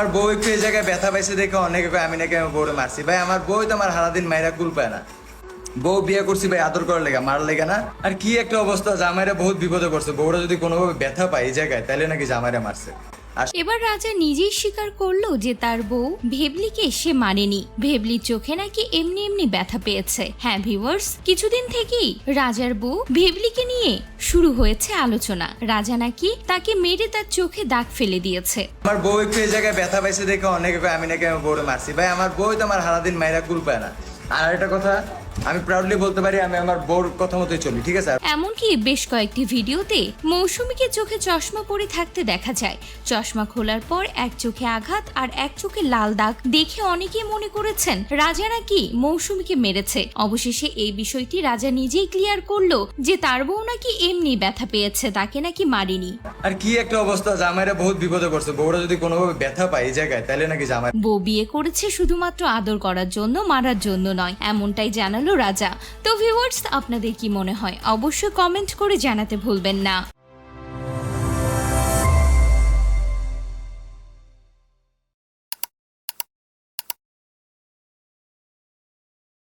আমার বউ একটু এই জায়গায় ব্যথা পাইছে দেখে অনেকে আমি নাকি আমি বউরে মারছি। ভাই, আমার বউ তো আমার সারাদিন মায়েরা কুল পায় না। বউ বিয়ে করছি ভাই, আদর করার লেগে মার লেগে না। আর কি একটা অবস্থা, জামাইরা বহুত বিপদে পড়ছে। বউরা যদি কোনোভাবে ব্যথা পায় এই জায়গায় তাহলে নাকি জামাইরা মারছে। এবার রাজা নিজেই স্বীকার করল যে তার বউ ভেবলিকে সে মানেনি। ভেবলির চোখে নাকি এমনি এমনি ব্যথা পেয়েছে। হ্যাঁ ভিউয়ার্স কিছুদিন থেকেই রাজার বউ ভেবলিকে নিয়ে শুরু হয়েছে আলোচনা। রাজা নাকি তাকে মেরে তার চোখে দাগ ফেলে দিয়েছে। আমার বউ একটু এই জায়গায় ব্যথা পাইছে দেখে অনেকে আমি নাকি আমার বউরে মারছি। ভাই আমার বউ তো আমার হারাদিন মায়েরা কুল পায় না। আর একটা কথা আমি প্রাউডলি বলতে পারি আমি আমার বউর কথা মতোই চলি ঠিক আছে? এমনকি বেশ কয়েকটি ভিডিওতে মৌসুমীকে চোখে চশমা পরে থাকতে দেখা যায়। চশমা খোলার পর এক চোখে আঘাত আর এক চোখে লাল দাগ দেখে অনেকেই মনে করেছেন রাজা নাকি মৌসুমীকে মেরেছে। অবশেষে এই বিষয়টি রাজা নিজেই ক্লিয়ার করল যে তার বউ নাকি এমনি ব্যথা পেয়েছে তাকে নাকি মারিনি। আর কি একটা অবস্থা জামাইরা বহুত বিপদে পড়ছে। বউরা যদি কোনোভাবে ব্যথা পায় এই জায়গায় তাহলে নাকি জামাই বউ বিয়ে করেছে শুধুমাত্র আদর করার জন্য মারার জন্য নয় এমনটাই জানালো রাজা। তো ভিউয়ার্স আপনাদের কি মনে হয়? অবশ্যই কমেন্ট করে জানাতে ভুলবেন না।